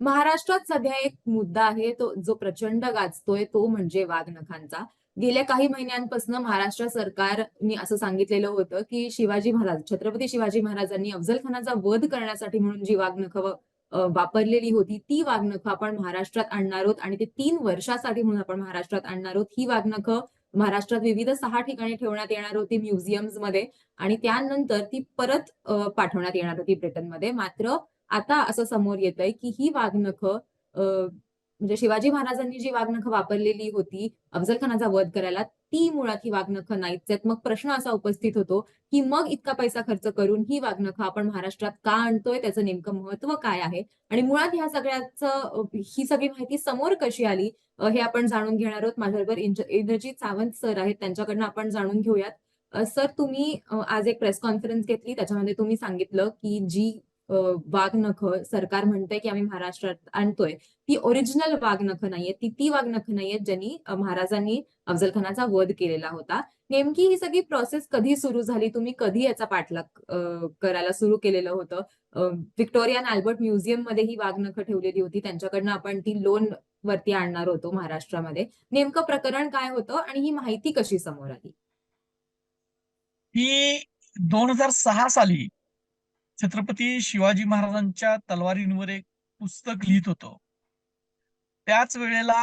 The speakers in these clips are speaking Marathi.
महाराष्ट्रात सध्या एक मुद्दा आहे तो जो प्रचंड गाजतोय तो म्हणजे वाघनखांचा. गेल्या काही महिन्यांपासून महाराष्ट्र सरकारने असं सांगितलेलं होतं की शिवाजी महाराज छत्रपती शिवाजी महाराजांनी अफजल खानाचा वध करण्यासाठी म्हणून जी वाघनख वापरलेली होती ती वाघनख आपण महाराष्ट्रात आणणार आहोत आणि ते तीन वर्षासाठी म्हणून आपण महाराष्ट्रात आणणार आहोत. ही वाघनख महाराष्ट्रात विविध सहा ठिकाणी ठेवण्यात येणार होती म्युझियम्समध्ये आणि त्यानंतर ती परत पाठवण्यात येणार होती ब्रिटनमध्ये. मात्र आता असं समोर येत आहे की ही वाघनखं म्हणजे शिवाजी महाराजांनी जी वाघनखं वापरलेली होती अफजल खानाचा वध करायला ती मुळात ही वाघनखं नाहीच आहेत. मग प्रश्न असा उपस्थित होतो की मग इतका पैसा खर्च करून ही वाघनखं आपण महाराष्ट्रात का आणतोय? त्याचं नेमकं महत्त्व काय आहे? आणि मुळात ह्या सगळ्याचं ही सगळी माहिती समोर कशी आली? हे आपण जाणून घेणार आहोत. माझ्याबरोबर इंद्रजीत सावंत सर आहेत. त्यांच्याकडनं आपण जाणून घेऊयात. सर तुम्ही आज एक प्रेस कॉन्फरन्स घेतली. त्याच्यामध्ये तुम्ही सांगितलं की जी वाघनखं सरकार म्हणतंय की आम्ही महाराष्ट्रात आणतोय. ती ओरिजिनल वाघनखं नाहीये ती ती वाघनखं नाहीयेत ज्यांनी महाराजांनी अफजल खानाचा वध केलेला होता. नेमकी ही सगळी प्रोसेस कधी सुरू झाली? तुम्ही कधी याचा पाठलाग करायला सुरू केलेलं होतं? व्हिक्टोरिया अँड अल्बर्ट म्युझियममध्ये ही वाघनखं ठेवलेली होती. त्यांच्याकडनं आपण ती लोन वरती आणणार होतो महाराष्ट्रामध्ये. नेमकं प्रकरण काय होतं आणि ही माहिती कशी समोर आली? ती दोन हजार सहा साली छत्रपती शिवाजी महाराजांच्या तलवारींवर एक पुस्तक लिहित होतो. त्याच वेळेला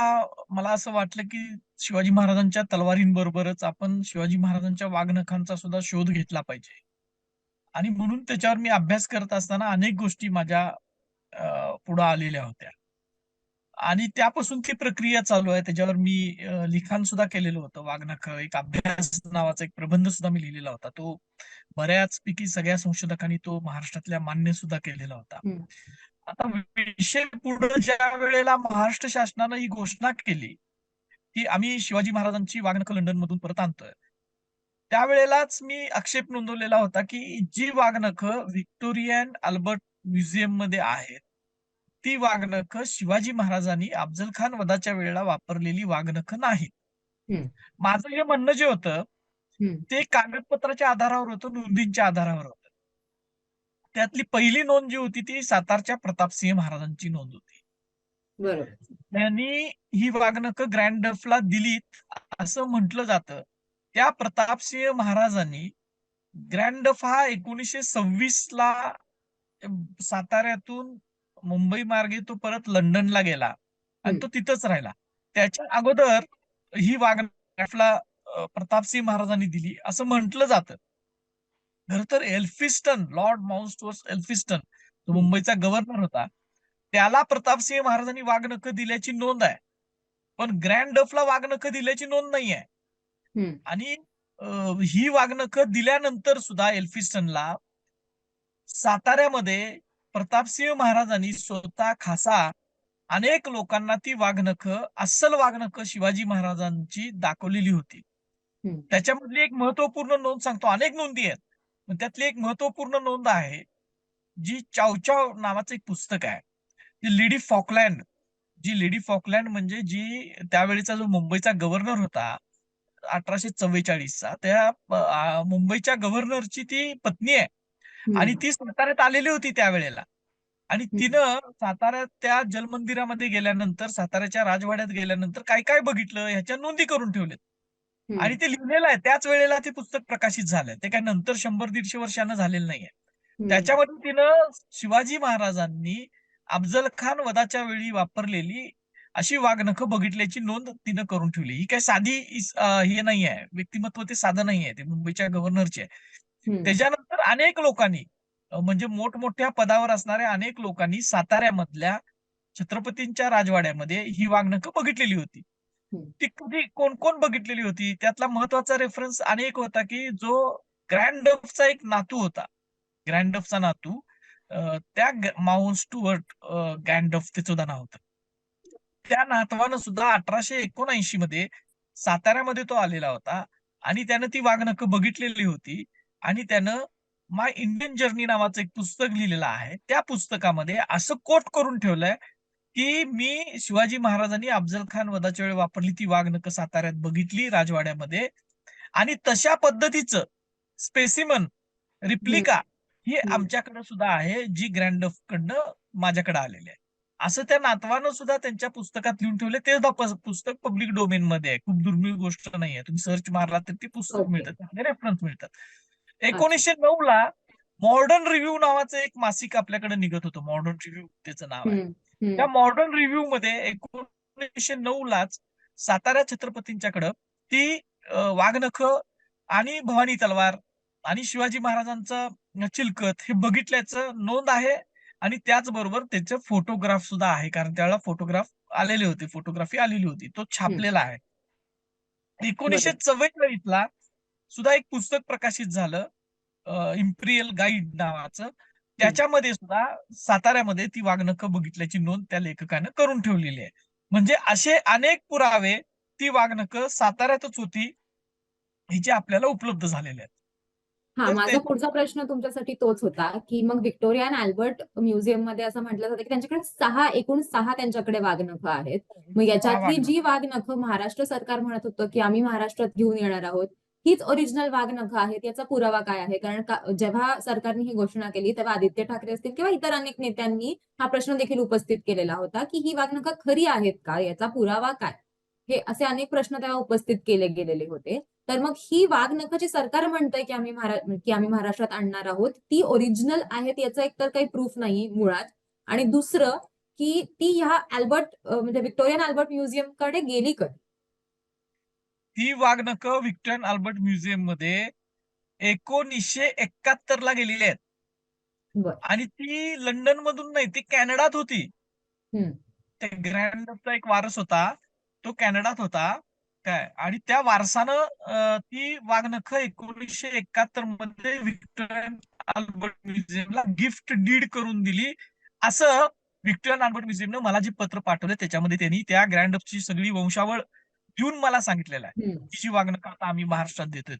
मला असं वाटलं की शिवाजी महाराजांच्या तलवारींबरोबरच आपण शिवाजी महाराजांच्या वाघनखांचा सुद्धा शोध घेतला पाहिजे. आणि म्हणून त्याच्यावर मी अभ्यास करत असताना अनेक गोष्टी माझ्या पुढे आलेल्या होत्या. आणि त्यापासून ती प्रक्रिया चालू आहे. त्याच्यावर मी लिखाण सुद्धा केलेलं होतं. वाघनख एक अभ्यास नावाचा एक प्रबंध सुद्धा मी लिहिलेला होता. तो बऱ्याचपैकी सगळ्या संशोधकांनी तो महाराष्ट्रातल्या मान्य सुद्धा केलेला होता. आता विषय पुढे ज्या वेळेला महाराष्ट्र शासनानं ही घोषणा केली की आम्ही शिवाजी महाराजांची वाघनख लंडन मधून परत आणतोय त्यावेळेलाच मी आक्षेप नोंदवलेला होता की जी वाघनख व्हिक्टोरियन अल्बर्ट म्युझियममध्ये आहेत ती वाघनख शिवाजी महाराजांनी अफजल खान वधाच्या वेळेला वापरलेली नाहीत हम्म. माझं हे म्हणणं जे होतं. ते कागदपत्राच्या आधारावर होतं नोंदींच्या आधारावर होतं. त्यातली पहिली नोंद जी होती ती सातारच्या प्रतापसिंह महाराजांची नोंद होती. त्यांनी ही वाघनख ग्रँड डफला दिलीत असं म्हटलं जातं. त्या प्रतापसिंह महाराजांनी ग्रँड डफ हा एकोणीसशे सव्वीस ला साताऱ्यातून मुंबई मार्गे तो परत लंडनला गेला. आणि. तो तिथंच राहिला. त्याच्या अगोदर ही वाघनफला प्रतापसिंह महाराजांनी दिली असं म्हटलं जातं खर तर एल्फिस्टन लॉर्ड माउंटस्टोर्स एल्फिस्टन तो हम्म. मुंबईचा गव्हर्नर होता त्याला प्रतापसिंह महाराजांनी वाघनख दिल्याची नोंद आहे पण ग्रँड डफला वाघनख दिल्याची नोंद नाही आहे. आणि ही वाघनख दिल्यानंतर सुद्धा एल्फिस्टनला साताऱ्यामध्ये प्रतापसिंह महाराजांनी स्वतः खासा अनेक लोकांना ती वाघनख अस्सल वाघनख शिवाजी महाराजांची दाखवलेली होती. त्याच्यामधली एक महत्त्वपूर्ण नोंद सांगतो. अनेक नोंदी आहेत. पण त्यातली एक महत्त्वपूर्ण नोंद आहे जी चावचाव नावाचं एक पुस्तक आहे. ती लेडी फॉकलँड. जी लेडी फॉकलँड म्हणजे जी त्यावेळेचा जो मुंबईचा गव्हर्नर होता अठराशे चव्वेचाळीसचा त्या मुंबईच्या गव्हर्नरची ती पत्नी आहे. आणि ती साताऱ्यात आलेली होती त्यावेळेला. आणि. तिनं साताऱ्यात त्या जलमंदिरामध्ये गेल्यानंतर साताऱ्याच्या राजवाड्यात गेल्यानंतर काय काय बघितलं ह्याच्या नोंदी करून ठेवल्यात. आणि ते लिहिलेलं आहे. त्याच वेळेला ते पुस्तक प्रकाशित झालंय. ते काय नंतर शंभर दीडशे वर्षानं झालेलं नाहीये. त्याच्यामध्ये तिनं शिवाजी महाराजांनी अफजल खान वधाच्या वेळी वापरलेली अशी वाघनखं बघितल्याची नोंद तिनं करून ठेवली. ही काय साधी हे नाही आहे व्यक्तिमत्व ते साधं नाही आहे ते मुंबईच्या गव्हर्नरचे आहे. त्याच्यानंतर अनेक लोकांनी म्हणजे मोठमोठ्या पदावर असणाऱ्या अनेक लोकांनी साताऱ्यामधल्या छत्रपतींच्या राजवाड्यामध्ये ही वाघनखं बघितलेली होती. ती कधी कोण कोण बघितलेली होती? त्यातला महत्त्वाचा रेफरन्स आणि एक होता की जो ग्रँड चा एक नातू होता. ग्रँड चा नातू त्या माउंट स्टुअर्ट ग्रँड डफ सुद्धा नाव होतं. त्या नातवानं सुद्धा अठराशे एकोणऐंशी मध्ये साताऱ्यामध्ये तो आलेला होता आणि त्यानं ती वागणक बघितलेली होती आणि त्यानं माय इंडियन जर्नी नावाचं एक पुस्तक लिहिलेलं आहे. त्या पुस्तकामध्ये असं कोट करून ठेवलंय की मी शिवाजी महाराजांनी अफजल खान वधाच्या वेळी वापरली ती वाघनखं साताऱ्यात बघितली राजवाड्यामध्ये. आणि तशा पद्धतीचं स्पेसिमन रिप्लिका ही. आमच्याकडे सुद्धा आहे जी ग्रँड कडनं माझ्याकडे आलेली आहे. असं त्या नातवानं सुद्धा त्यांच्या पुस्तकात लिहून ठेवले ते सुद्धा पुस्तक पब्लिक डोमेन मध्ये आहे. खूप दुर्मिळ गोष्ट नाहीये. तुम्ही सर्च मारला तर ती पुस्तक. मिळतात. रेफरन्स मिळतात. एकोणीसशे नऊ ला मॉडर्न रिव्ह्यू नावाचं एक मासिक आपल्याकडे निघत होतं. मॉडर्न रिव्ह्यू त्याचं नाव आहे. त्या मॉडर्न रिव्ह्यू मध्ये एकोणीसशे नऊ लाच सातारा छत्रपतींच्याकडं ती वाघनख आणि भवानी तलवार आणि शिवाजी महाराजांचं चिलकत हे बघितल्याचं नोंद आहे आणि त्याचबरोबर त्याचे फोटोग्राफ सुद्धा आहे. कारण त्यावेळेला फोटोग्राफ आलेले होते फोटोग्राफी आलेली होती. तो छापलेला आहे. एकोणीसशे चव्वेचाळीसला सुद्धा एक पुस्तक प्रकाशित झालं इम्पिरियल गाईड नावाचं. त्याच्यामध्ये सुद्धा साताऱ्यामध्ये ती वाघनखं बघितल्याची नोंद त्या लेखकानं करून ठेवलेली आहे. म्हणजे असे अनेक पुरावे ती वाघनखं साताऱ्यातच होती हे जे आपल्याला उपलब्ध झालेले आहेत. हा माझा पुढचा प्रश्न तुमच्यासाठी तोच होता की मग व्हिक्टोरिया अँड अल्बर्ट म्युझियममध्ये असं म्हटलं जातं की त्यांच्याकडे सहा एकूण सहा त्यांच्याकडे वाघनखं आहेत. मग याच्यातली. जी वाघनखं महाराष्ट्र सरकार म्हणत होतं की आम्ही महाराष्ट्रात घेऊन येणार आहोत हीच ओरिजिनल वाघनखं आहेत याचा पुरावा काय आहे? कारण जेव्हा सरकारने ही घोषणा केली तेव्हा आदित्य ठाकरे असतील किंवा इतर अनेक नेत्यांनी हा प्रश्न देखील उपस्थित केलेला होता की ही वाघनखं खरी आहेत का? याचा पुरावा काय? हे असे अनेक प्रश्न तेव्हा उपस्थित केले गेलेले होते. तर मग ही वाघनखं जी सरकार म्हणतंय की आम्ही महारा की आम्ही महाराष्ट्रात आणणार आहोत ती ओरिजिनल आहेत याचं एकतर काही प्रूफ नाही मुळात. आणि दुसरं की ती ह्या अल्बर्ट म्हणजे व्हिक्टोरियन अल्बर्ट म्युझियमकडे गेली कधी? ती वाघनखं व्हिक्टोरियन अल्बर्ट म्युझियममध्ये एकोणीसशे एकाहत्तर ला गेलेली आहेत. आणि ती लंडन मधून नाही ती कॅनडात होती. त्या ग्रँडचा एक वारस होता तो कॅनडात होता. काय आणि त्या वारसानं ती वाघनखं एकोणीसशे एकाहत्तरमध्ये व्हिक्टोरियन अल्बर्ट म्युझियमला गिफ्ट डीड करून दिली. असं व्हिक्टोरियन अल्बर्ट म्युझियमनं मला जे पत्र पाठवलं त्याच्यामध्ये त्यांनी त्या ग्रँडची सगळी वंशावळ देऊन मला सांगितलेलं आहे हम्म. की जी वाघनखं आता आम्ही महाराष्ट्रात देतोय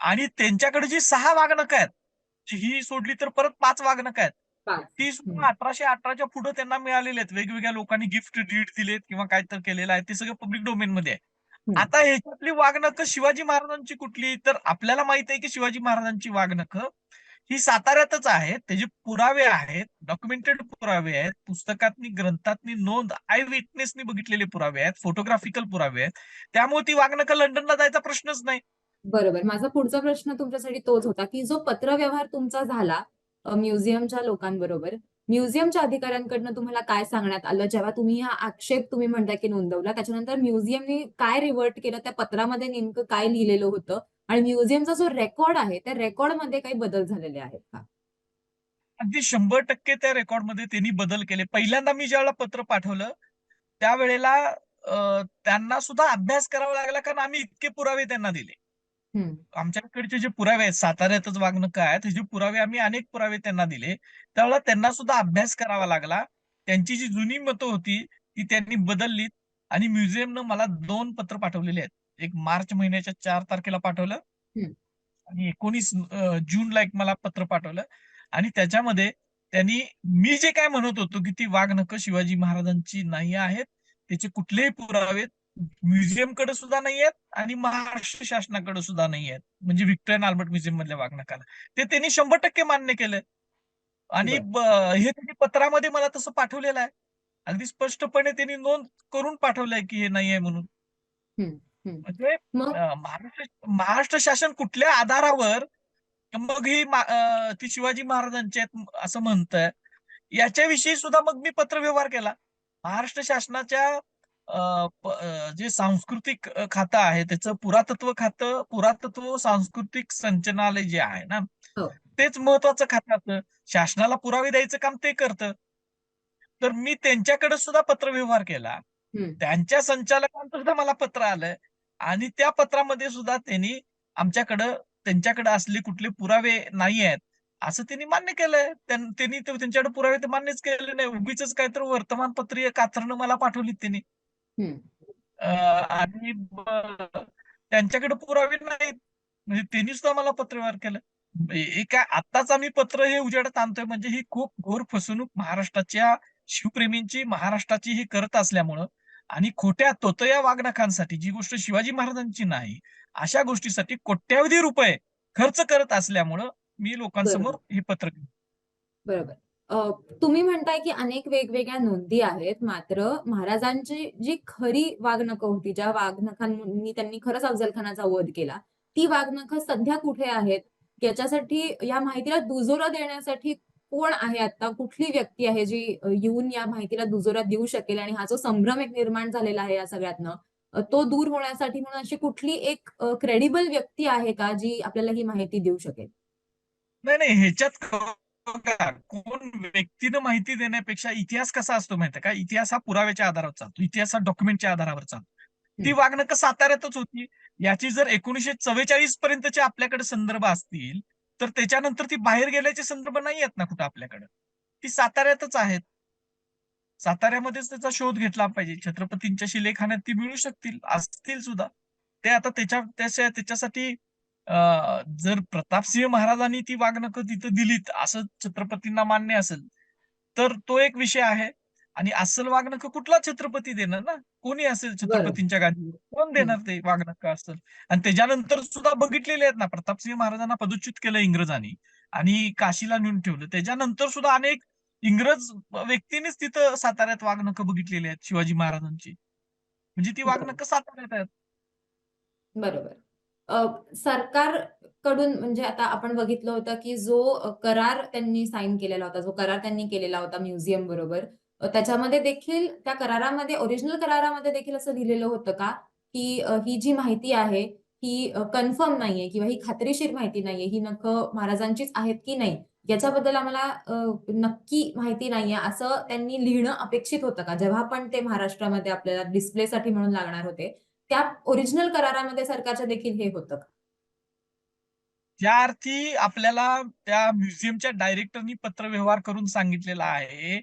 आणि त्यांच्याकडे जी सहा वाघनखं आहेत जी ही सोडली तर परत पाच वाघनखं आहेत. ती. सुद्धा अठराशे अठराच्या पुढे त्यांना मिळालेले आहेत वेगवेगळ्या लोकांनी गिफ्ट डीड दिलेत किंवा काय तर केलेलं आहे ते सगळं पब्लिक डोमेन मध्ये आहे. आता ह्याच्यातली वाघनखं शिवाजी महाराजांची कुठली तर आपल्याला माहीत आहे की शिवाजी महाराजांची वाघनखं ही साताऱ्यातच आहेत. त्याचे पुरावे आहेत डॉक्युमेंटेड पुरावे आहेत पुस्तकातनी ग्रंथातनी नोंद आय विटनेसनी बघितलेले पुरावे आहेत फोटोग्राफिकल पुरावे आहेत. त्यामुळे ती वाघनखं लंडनला जायचा प्रश्नच नाही. बरोबर. माझा पुढचा प्रश्न तुमच्यासाठी तोच होता की जो पत्रव्यवहार तुमचा झाला म्युझियमच्या लोकांबरोबर म्युझियमच्या अधिकाऱ्यांकडनं तुम्हाला काय सांगण्यात आलं? जेव्हा तुम्ही हा आक्षेप तुम्ही म्हणताय की नोंदवला त्याच्यानंतर म्युझियमने काय रिव्हर्ट केलं? त्या पत्रामध्ये नेमकं काय लिहिलेलं होतं? आणि म्युझियमचा जो रेकॉर्ड आहे त्या रेकॉर्डमध्ये काही बदल झालेले आहेत का? अगदी शंभर टक्के त्या रेकॉर्डमध्ये त्यांनी बदल केले. पहिल्यांदा मी ज्यावेळेला पत्र पाठवलं त्यावेळेला त्यांना सुद्धा अभ्यास करावा लागला कारण आम्ही इतके पुरावे त्यांना दिले. आमच्याकडचे जे पुरावे आहेत साताऱ्यातच वागणं काय त्याचे पुरावे आम्ही अनेक पुरावे त्यांना दिले. त्यावेळेला त्यांना सुद्धा अभ्यास करावा लागला. त्यांची जी जुनी मतं होती ती त्यांनी बदललीत. आणि म्युझियमनं मला दोन पत्र पाठवलेले आहेत. एक मार्च महिन्याच्या चार तारखेला पाठवलं. आणि एकोणीस जूनला एक मला पत्र पाठवलं. आणि त्याच्यामध्ये त्यांनी मी जे काय म्हणत होतो की ती वाघनखं शिवाजी महाराजांची नाही आहेत. त्याचे कुठलेही पुरावे म्युझियमकडे सुद्धा नाही आहेत आणि महाराष्ट्र शासनाकडे सुद्धा नाही आहेत. म्हणजे व्हिक्टोरियन अल्बर्ट म्युझियम मधल्या वाघनखाला ते त्यांनी शंभर टक्के मान्य केलंय आणि हे त्यांनी पत्रामध्ये मला तसं पाठवलेलं आहे. अगदी स्पष्टपणे त्यांनी नोंद करून पाठवलंय की हे नाही आहे म्हणून. म्हणजे महाराष्ट्र महाराष्ट्र शासन कुठल्या आधारावर मग ही ती शिवाजी महाराजांची आहेत असं म्हणतंय याच्याविषयी सुद्धा मग मी पत्रव्यवहार केला. महाराष्ट्र शासनाच्या जे सांस्कृतिक खातं आहे त्याचं पुरातत्व खातं पुरातत्व सांस्कृतिक संचनालय जे आहे ना हो. तेच महत्वाचं खातं असतं. शासनाला पुरावे द्यायचं काम ते करतं. तर मी त्यांच्याकडे सुद्धा पत्रव्यवहार केला. त्यांच्या संचालकांचं सुद्धा मला पत्र आलंय आणि त्या पत्रामध्ये सुद्धा त्यांनी आमच्याकडं त्यांच्याकडे असले कुठले पुरावे नाही आहेत असं त्यांनी मान्य केलंय. त्यां- त्यांनी ते- त्यांच्याकडे पुरावे तर मान्यच केले नाही. उगीच काहीतरी वर्तमानपत्रीय कात्रणं मला पाठवलीत त्यांनी. आणि त्यांच्याकडे पुरावे नाहीत. म्हणजे त्यांनी सुद्धा मला पत्रव्यवहार केलं. एका आत्ताच आम्ही पत्र हे उजेडात आणतोय म्हणजे ही खूप घोर फसवणूक महाराष्ट्राच्या शिवप्रेमींची महाराष्ट्राची ही करत असल्यामुळं. आणि खोट्या तोतया वागणकांसाठी जी गोष्ट शिवाजी महाराजांची नाही अशा गोष्टीसाठी कोट्यावधी रुपये खर्च करत असल्यामुळं मी लोकांसमोर हे पत्र बरोबर. तुम्ही म्हणताय की अनेक वेगवेगळ्या नोंदी आहेत, मात्र महाराजांची जी खरी वाघनखं होती, ज्या वाघनखांनी त्यांनी खरंच अफझल खानाचा वध केला, ती वाघनखं सध्या कुठे आहेत? याच्यासाठी या माहितीला दुजोरा देण्यासाठी कोण आहे आता? कुठली व्यक्ती आहे जी येऊन या माहितीला दुजोरा देऊ शकेल आणि हा जो संभ्रम एक निर्माण झालेला आहे या सगळ्यातनं, तो दूर होण्यासाठी म्हणून अशी कुठली एक क्रेडिबल व्यक्ती आहे का, जी आपल्याला ही माहिती देऊ शकेल? नाही, नाही. ह्याच्यात कोण व्यक्तीनं माहिती देण्यापेक्षा इतिहास कसा असतो माहितीये का? इतिहास हा पुराव्याच्या आधारावर चालतो. इतिहास हा डॉक्युमेंटच्या आधारावर चालतो. ती. वाघनखं साताऱ्यातच होती. याची जर 1944 पर्यंतचे आपल्याकडे संदर्भ असतील, तर त्याच्यानंतर ती बाहेर गेल्याचे संदर्भ नाही आहेत ना कुठं आपल्याकडं. ती साताऱ्यातच आहेत. साताऱ्यामध्येच त्याचा शोध घेतला पाहिजे. छत्रपतींच्या शिलेखान्यात ती मिळू शकतील, असतील सुद्धा. ते आता त्याच्या त्याच्या त्याच्यासाठी जर प्रतापसिंह महाराजांनी ती वागणं तिथं दिलीत, असं छत्रपतींना मान्य असेल, तर तो एक विषय आहे. आणि अस्सल वागणं कुठला छत्रपती देणार ना? कोणी असेल. छत्रपतींच्या गादीवर, कोण. देणार ते वाघनखं अस्सल? आणि त्याच्यानंतर सुद्धा बघितलेले आहेत ना, प्रतापसिंह महाराजांना पदच्युत केलं इंग्रजांनी आणि काशीला नेऊन ठेवलं. त्याच्यानंतर सुद्धा अनेक इंग्रज व्यक्तींनीच तिथं साताऱ्यात वाघनखं बघितलेली आहेत शिवाजी महाराजांची. म्हणजे ती. वाघनखं साताऱ्यात आहेत. बरोबर. अ, सरकारकडून म्हणजे आता आपण बघितलं होतं, की जो करार त्यांनी साइन केलेला होता, जो करार त्यांनी केलेला होता म्युझियम बरोबर, त्याच्यामध्ये देखील त्या करारामध्ये ओरिजिनल करारामध्ये देखील असं लिहिलेलं होतं का, की ही जी माहिती आहे, ही कन्फर्म नाहीये किंवा ही खात्रीशीर माहिती नाहीये. ही नख महाराजांचीच आहेत की नाही, याच्याबद्दल आम्हाला नक्की माहिती नाहीये, असं त्यांनी लिहिणं अपेक्षित होतं का? जेव्हा पण ते महाराष्ट्रामध्ये आपल्याला डिस्प्लेसाठी म्हणून लागणार होते, त्या ओरिजिनल करारामध्ये सरकारच्या देखील हे होतं का? त्या अर्थी आपल्याला त्या म्युझियमच्या डायरेक्टरनी पत्रव्यवहार करून सांगितलेला आहे,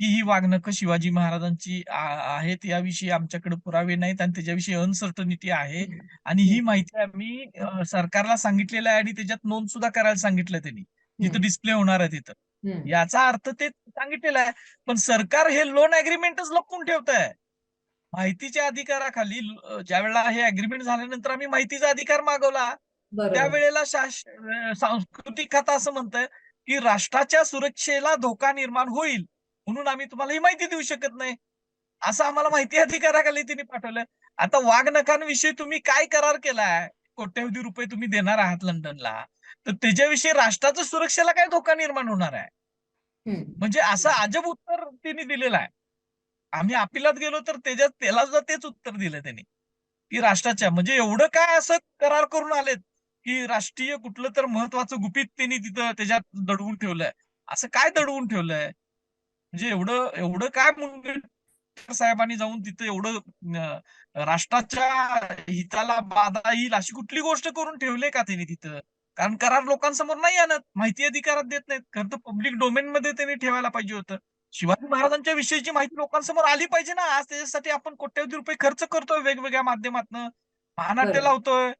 की ही वाघनखं शिवाजी महाराजांची आहेत याविषयी आमच्याकडे पुरावे नाहीत आणि त्याच्याविषयी अनसर्टनिटी आहे आणि ही माहिती आम्ही सरकारला सांगितलेलं आहे आणि त्याच्यात नोंद सुद्धा करायला सांगितलं त्यांनी. जिथं डिस्प्ले होणार आहे तिथं. याचा अर्थ ते सांगितलेलं आहे. पण सरकार हे लोन अग्रीमेंटच लपवून ठेवतंय. माहितीच्या अधिकाराखाली ज्यावेळेला हे अग्रीमेंट झाल्यानंतर आम्ही माहितीचा अधिकार मागवला. त्यावेळेला सांस्कृतिक खातं असं म्हणतंय, की राष्ट्राच्या सुरक्षेला धोका निर्माण होईल, म्हणून आम्ही तुम्हाला ही माहिती देऊ शकत नाही. असं आम्हाला माहिती अधिकाराखाली त्यांनी पाठवलंय. आता वाघनखांविषयी तुम्ही काय करार केलाय? कोट्यवधी रुपये तुम्ही देणार आहात लंडनला. तर त्याच्याविषयी राष्ट्राच्या सुरक्षेला काय धोका निर्माण होणार आहे? म्हणजे असं अजब उत्तर त्यांनी दिलेलं आहे. आम्ही अपिलात गेलो तर त्याच्यात त्याला सुद्धा तेच उत्तर दिलं त्यांनी, की राष्ट्राच्या म्हणजे एवढं काय असं करार करून आलेत, की राष्ट्रीय कुठलं तर महत्वाचं गुपित त्यांनी तिथं त्याच्यात दडवून ठेवलंय. असं काय दडवून ठेवलंय? म्हणजे एवढं एवढं काय मुनगंटीवार साहेबांनी जाऊन तिथं एवढं राष्ट्राच्या हिताला बाधा येईल अशी कुठली गोष्ट करून ठेवली का त्यांनी तिथं? कारण करार लोकांसमोर नाही आणत. माहिती अधिकारात देत नाहीत. खरं तर पब्लिक डोमेनमध्ये त्यांनी ठेवायला पाहिजे होतं. शिवाजी महाराजांच्या विषयीची माहिती लोकांसमोर आली पाहिजे ना. आज त्याच्यासाठी आपण कोट्यवधी रुपये खर्च करतोय वेगवेगळ्या माध्यमातनं. महानाट्य. लावतोय.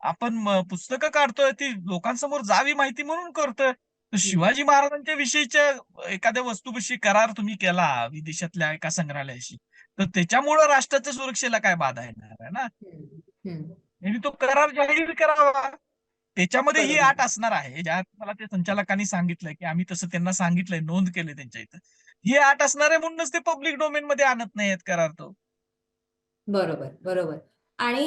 आपण पुस्तकं काढतोय. ती लोकांसमोर जावी माहिती म्हणून करतोय. शिवाजी महाराजांच्या विषयीच्या एखाद्या वस्तूपाशी करार तुम्ही केला विदेशातल्या एका संग्रहालयाशी, तर त्याच्यामुळं राष्ट्राच्या सुरक्षेला काय बाधा येणार आहे ना? तो करार जाहीर करावा. त्याच्यामध्ये ही. अट असणार आहे. ज्या मला ते संचालकांनी सांगितलंय, की आम्ही तसं त्यांना सांगितलंय, नोंद केली त्यांच्या इथं. ही अट असणार आहे म्हणूनच ते पब्लिक डोमेनमध्ये आणत नाहीयेत करार तो. बरोबर, बरोबर. आणि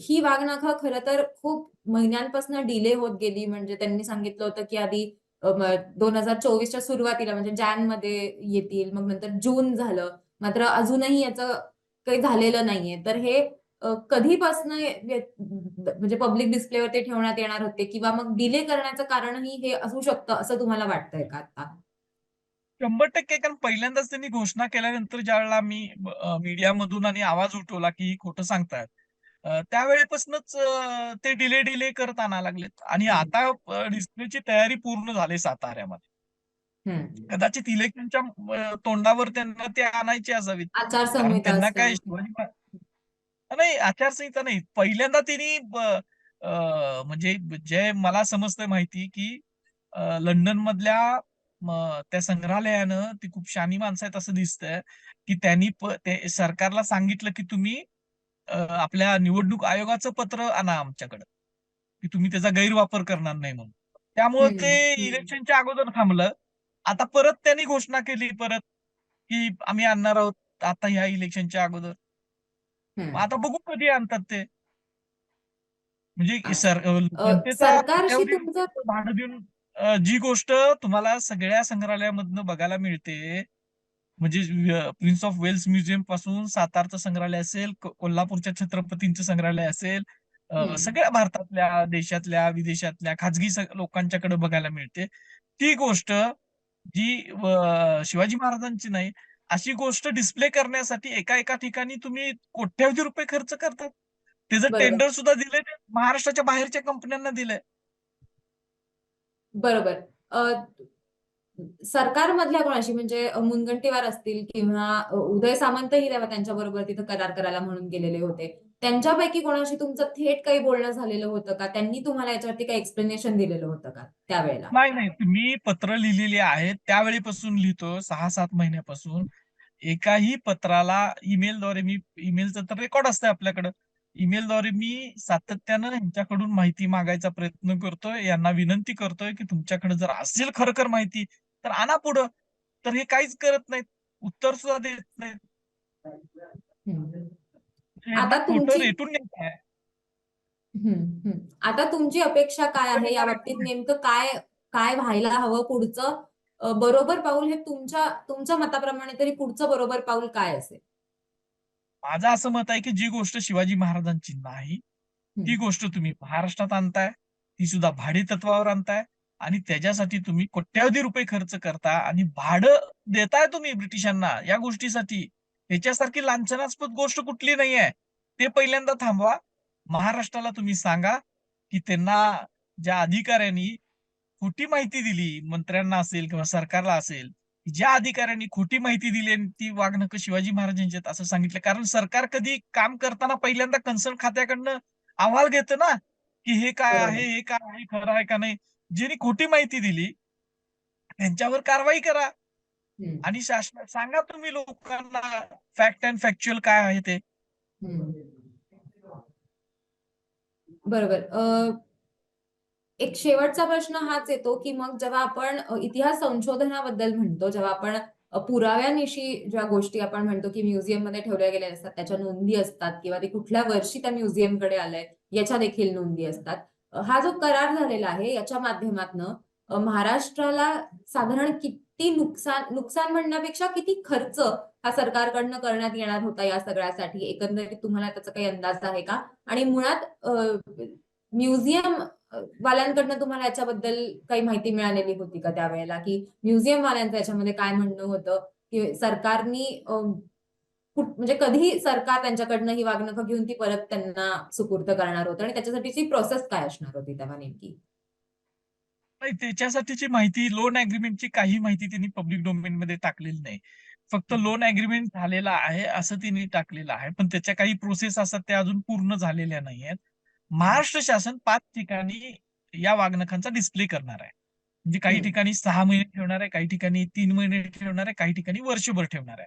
ही वाघनखं खरं तर खूप महिन्यांपासून डिले होत गेली. म्हणजे त्यांनी सांगितलं होतं, की आधी दोन हजार चोवीसच्या सुरुवातीला म्हणजे जॅनमध्ये येतील, मग नंतर जून झालं. मात्र अजूनही याचं काही झालेलं नाहीये. तर हे कधीपासून म्हणजे पब्लिक डिस्प्लेवरती ठेवण्यात येणार होते किंवा मग डिले करण्याचं कारणही हे असू शकतं, असं तुम्हाला वाटतंय का आता? 100% कारण पहिल्यांदाच त्यांनी घोषणा केल्यानंतर ज्यावेळेला मी मीडियामधून आणि आवाज उठवला, की ही खोटं सांगतायत. अ, त्यावेळेपासूनच ते डिले, डिले करत आणायला लागलेत आणि आता डिस्प्लेची तयारी पूर्ण झाली साताऱ्यामध्ये. हं. कदाचित इलेक्शनच्या तोंडावर त्यांना ते आणायचे असावेत. आचारसंहिता त्यांना काय. शिवाजी नाही आचारसंहिता नाही. पहिल्यांदा त्यांनी अ, म्हणजे जे मला समजतंय माहिती, की अ, लंडनमधल्या म त्या संग्रहालयानं ती खूप शहाणी माणसं आहेत असं दिसतंय, की त्यांनी सरकारला सांगितलं, की तुम्ही आपल्या निवडणूक आयोगाचं पत्र आणा आमच्याकडं, की तुम्ही त्याचा गैरवापर करणार नाही म्हणून. त्यामुळं ते. इलेक्शनच्या अगोदर थांबलं आता परत त्यांनी घोषणा केली परत की आम्ही आणणार आहोत आता ह्या इलेक्शनच्या अगोदर मग. आता बघू कधी आणतात ते म्हणजे सरकारशी भाडं देऊन जी गोष्ट तुम्हाला सगळ्या संग्रहालयामधनं बघायला मिळते म्हणजे प्रिन्स ऑफ वेल्स म्युझियमपासून सातारचं संग्रहालय असेल कोल्हापूरच्या छत्रपतींचं संग्रहालय असेल. सगळ्या भारतातल्या देशातल्या विदेशातल्या खाजगी लोकांच्याकडे बघायला मिळते ती गोष्ट जी शिवाजी महाराजांची नाही अशी गोष्ट डिस्प्ले करण्यासाठी एका एका ठिकाणी तुम्ही कोट्यावधी रुपये खर्च करतात त्याचं. टेंडर सुद्धा दिलंय ते महाराष्ट्राच्या बाहेरच्या कंपन्यांना दिलंय बरोबर. सरकारमधल्या कोणाशी? म्हणजे मुनगंटीवार असतील किंवा उदय सामंतही तेव्हा त्यांच्याबरोबर तिथं करार करायला म्हणून गेलेले होते. त्यांच्यापैकी कोणाशी तुमचं थेट काही बोलणं झालेलं होतं का? त्यांनी तुम्हाला याच्यावरती काही एक्सप्लेनेशन दिलेलं होतं का त्यावेळेला? नाही नाही. मी पत्र लिहिलेली आहेत. त्यावेळीपासून लिहितो सहा सात महिन्यापासून. एकाही पत्राला ईमेलद्वारे मी ईमेलचं तर रेकॉर्ड असतं आपल्याकडं. ईमेलद्वारे मी सातत्यानं यांच्याकडून माहिती मागायचा प्रयत्न करतोय यांना विनंती करतोय की तुमच्याकडे जर असेल खरखर माहिती तर आणा पुढं. तर हे काहीच करत नाहीत. उत्तर सुद्धा देत नाहीत. आता तुमची- रेटून नेत आहे? हम्म, हम्म. आता तुमची अपेक्षा काय आहे? या बाबतीत नेमकं काय काय व्हायला हवं पुढचं? बरोबर पाऊल हे तुमच्या तुमच्या मताप्रमाणे तरी पुढचं बरोबर पाऊल काय असेल? माझं असं मत आहे की जी गोष्ट शिवाजी महाराजांची नाही ती. गोष्ट तुम्ही महाराष्ट्रात आणताय ती सुद्धा भाडे तत्वावर आणताय आणि त्याच्यासाठी तुम्ही कोट्यावधी रुपये खर्च करता आणि भाडं देताय तुम्ही ब्रिटिशांना या गोष्टीसाठी. याच्यासारखी लांछनास्पद गोष्ट कुठली नाही आहे ते पहिल्यांदा थांबवा. महाराष्ट्राला तुम्ही सांगा की त्यांना ज्या अधिकाऱ्यांनी खोटी माहिती दिली मंत्र्यांना असेल किंवा सरकारला असेल ज्या अधिकाऱ्यांनी खोटी माहिती दिली आणि ती वागणं शिवाजी महाराजांची आहेत असं सांगितलं कारण सरकार कधी काम करताना पहिल्यांदा कन्सर्न खात्याकडनं अहवाल घेतं ना की हे काय. आहे हे काय आहे खरं आहे का नाही ज्यांनी खोटी माहिती दिली त्यांच्यावर कारवाई करा. आणि शासन सांगा तुम्ही लोकांना फॅक्ट अँड फॅक्च्युअल काय आहे ते. बरोबर एक शेवटचा प्रश्न हाच येतो की मग जेव्हा आपण इतिहास संशोधनाबद्दल म्हणतो जेव्हा आपण पुराव्यानिशी ज्या गोष्टी आपण म्हणतो की म्युझियममध्ये ठेवल्या गेल्या असतात त्याच्या नोंदी असतात किंवा ते कुठल्या वर्षी त्या म्युझियमकडे आलंय याच्या देखील नोंदी असतात. हा जो करार झालेला आहे याच्या माध्यमातनं महाराष्ट्राला साधारण किती नुकसान नुकसान म्हणण्यापेक्षा किती खर्च हा सरकारकडनं करण्यात येणार होता या सगळ्यासाठी? एकंदरीत तुम्हाला त्याचा काही अंदाज आहे का? आणि मुळात म्युझियम वाल्यांकडनं तुम्हाला याच्याबद्दल काही माहिती मिळालेली होती का त्यावेळेला? की म्युझियम वाल्यांचं याच्यामध्ये काय म्हणणं होतं? की सरकारनी म्हणजे कधी सरकार त्यांच्याकडनं ही वागणुकं घेऊन ती परत त्यांना सुपूर्द करणार होतं. आणि त्याच्यासाठीची प्रोसेस काय असणार होती तेव्हा नेमकी? नाही त्याच्यासाठीची माहिती लोन अग्रीमेंटची काही माहिती त्यांनी पब्लिक डोमेन मध्ये टाकलेली नाही. फक्त लोन अग्रीमेंट झालेला आहे असं त्यांनी टाकलेलं आहे. पण त्याच्या काही प्रोसेस असतात त्या अजून पूर्ण झालेल्या नाही आहेत महाराष्ट्र शासन पाच ठिकाणी या वागणकांचा डिस्प्ले करणार आहे. म्हणजे काही. ठिकाणी सहा महिने ठेवणार आहे काही ठिकाणी तीन महिने ठेवणार आहे काही ठिकाणी वर्षभर ठेवणार आहे.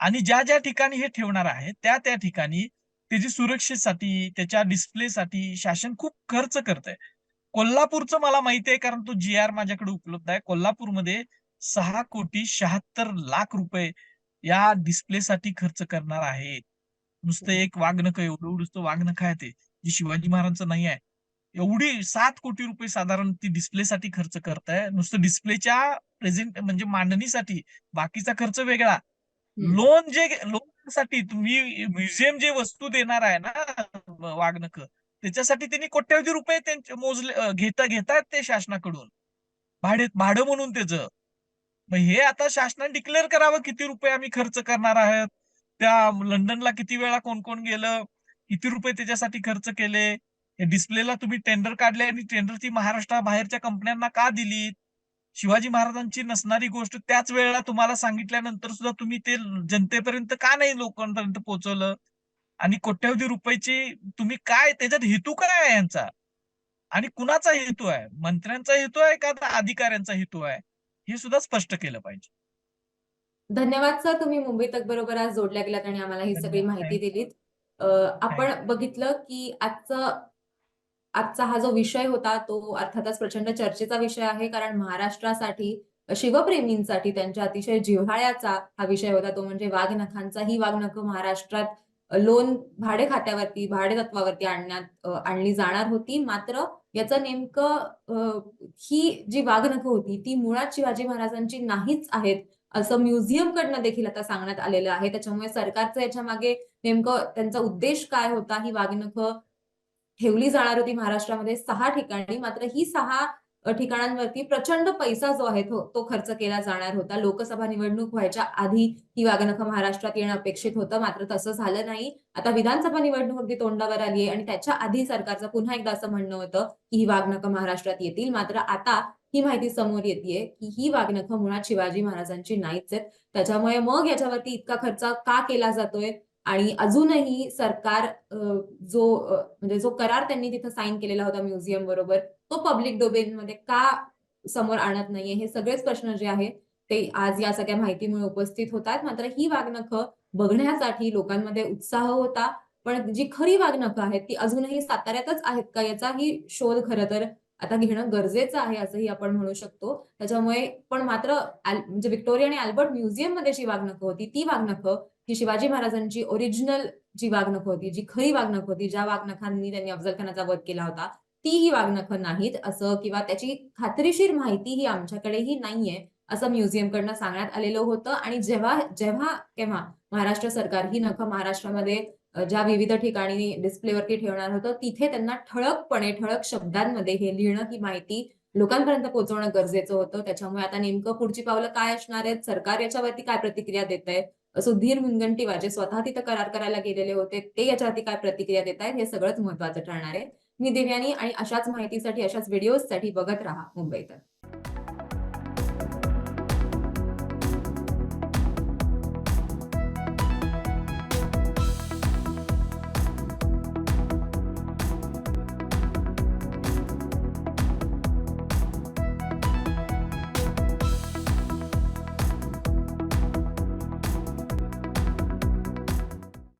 आणि ज्या ज्या ठिकाणी हे ठेवणार आहे त्या त्या ठिकाणी त्याची सुरक्षेसाठी त्याच्या डिस्प्लेसाठी शासन खूप खर्च करत आहे कोल्हापूरचं मला माहिती आहे कारण तो जी आर माझ्याकडे उपलब्ध आहे. कोल्हापूरमध्ये सहा कोटी शहात्तर लाख रुपये या डिस्प्लेसाठी खर्च करणार आहेत नुसतं एक वाघनख एवढं नुसतं वाघनख आहे ते. जे शिवाजी महाराजांचं नाही आहे एवढी सात कोटी रुपये साधारण ती डिस्प्लेसाठी खर्च करताय. नुसतं डिस्प्लेच्या प्रेझेंट म्हणजे मांडणीसाठी बाकीचा खर्च वेगळा. लोन जे लोनसाठी तुम्ही म्युझियम जे वस्तू देणार आहे ना वागणक त्याच्यासाठी त्यांनी कोट्यावधी रुपये त्यांचे मोजले घेता घेतायत ते शासनाकडून. भाडे भाडं म्हणून त्याचं. मग हे आता शासनाने डिक्लेअर करावं किती रुपये आम्ही खर्च करणार आहोत. त्या लंडनला किती वेळा कोण कोण गेलं? किती रुपये त्याच्यासाठी खर्च केले? डिस्प्लेला तुम्ही टेंडर काढले आणि टेंडर ती महाराष्ट्राबाहेरच्या कंपन्यांना का दिली शिवाजी महाराजांची नसणारी गोष्ट त्याच वेळेला तुम्हाला सांगितल्यानंतर सुद्धा तुम्ही ते जनतेपर्यंत का नाही लोकांपर्यंत पोहोचवलं? आणि कोट्यावधी रुपयाची तुम्ही काय त्याच्यात हेतू काय आहे यांचा? आणि कुणाचा हेतू आहे? मंत्र्यांचा हेतू आहे का अधिकाऱ्यांचा हेतू आहे? हे सुद्धा स्पष्ट केलं पाहिजे. धन्यवाद सर. तुम्ही मुंबई तक बरोबर आज जोडल्या गेलात आणि आम्हाला ही सगळी. माहिती दिलीत. आपण बघितलं की आजचं आजचा हा जो विषय होता तो अर्थातच प्रचंड चर्चेचा विषय आहे कारण महाराष्ट्रासाठी शिवप्रेमींसाठी त्यांच्या अतिशय जिव्हाळ्याचा हा विषय होता. तो म्हणजे वाघनखांचा ही वाघनखं महाराष्ट्रात लोन भाडे खात्यावरती भाडे तत्वावरती आणण्यात आणली जाणार होती. मात्र याचं नेमकं ही जी वाघनखं होती ती मुळात शिवाजी महाराजांची नाहीच आहेत असं म्युझियम कडनं देखील आता सांगण्यात आलेलं आहे. त्याच्यामुळे सरकारचं याच्या मागे नेमकं त्यांचा उद्देश काय होता ही वाघनखं ठेवली जाणार होती महाराष्ट्रामध्ये सहा ठिकाणी. मात्र ही सहा ठिकाणांवरती प्रचंड पैसा जो आहे तो तो खर्च केला जाणार होता. लोकसभा निवडणूक व्हायच्या आधी ही वाघनखं महाराष्ट्रात येणं अपेक्षित होतं. मात्र तसं झालं नाही. आता विधानसभा निवडणूक अगदी तोंडावर आली आहे आणि त्याच्या आधी सरकारचं पुन्हा एकदा असं म्हणणं होतं की ही वाघनखं महाराष्ट्रात येतील. मात्र आता ही माहिती समोर येते की ही वाघनखं मुळात शिवाजी महाराजांची नाहीच आहेत. त्याच्यामुळे मग याच्यावरती इतका खर्च का केला जातोय? आणि अजूनही सरकार जो म्हणजे जो करार त्यांनी तिथं साईन केलेला होता म्युझियम बरोबर तो पब्लिक डोमेनमध्ये का समोर आणत नाहीये? हे सगळेच प्रश्न जे आहेत ते आज या सगळ्या माहितीमुळे उपस्थित होतात. मात्र ही वाघनखं बघण्यासाठी लोकांमध्ये उत्साह होता. पण जी खरी वाघनखं आहेत ती अजूनही साताऱ्यातच आहेत का? याचाही शोध खरं तर आता घेणं गरजेचं आहे असंही आपण म्हणू शकतो. त्याच्यामुळे पण मात्र म्हणजे विक्टोरिया आणि अल्बर्ट म्युझियममध्ये जी वाघनखं होती ती वाघनखं ही शिवाजी महाराजांची ओरिजिनल जी वाघनख होती जी खरी वाघनख होती ज्या वाघनखांनी त्यांनी अफजल खानाचा वध केला होता ती ही वाघनखं नाहीत असं किंवा त्याची खात्रीशीर माहिती ही आमच्याकडेही नाहीये असं म्युझियमकडनं सांगण्यात आलेलं होतं. आणि जेव्हा जेव्हा केव्हा महाराष्ट्र सरकार ही नखं महाराष्ट्रामध्ये ज्या विविध ठिकाणी डिस्प्लेवरती ठेवणार होतं तिथे त्यांना ठळकपणे ठळक शब्दांमध्ये हे लिहिणं ही माहिती लोकांपर्यंत पोहोचवणं गरजेचं होतं. त्याच्यामुळे आता नेमकं पुढची पावलं काय असणार आहेत? सरकार याच्यावरती काय प्रतिक्रिया देत आहे सुधीर मुनगंटीवार जे स्वतः तिथं करार करायला गेलेले होते. ते याच्यावरती काय प्रतिक्रिया देत आहेत हे सगळंच महत्वाचं ठरणार आहे. मी दिव्यानी आणि अशाच माहितीसाठी अशाच व्हिडिओजसाठी बघत राहा मुंबईत तर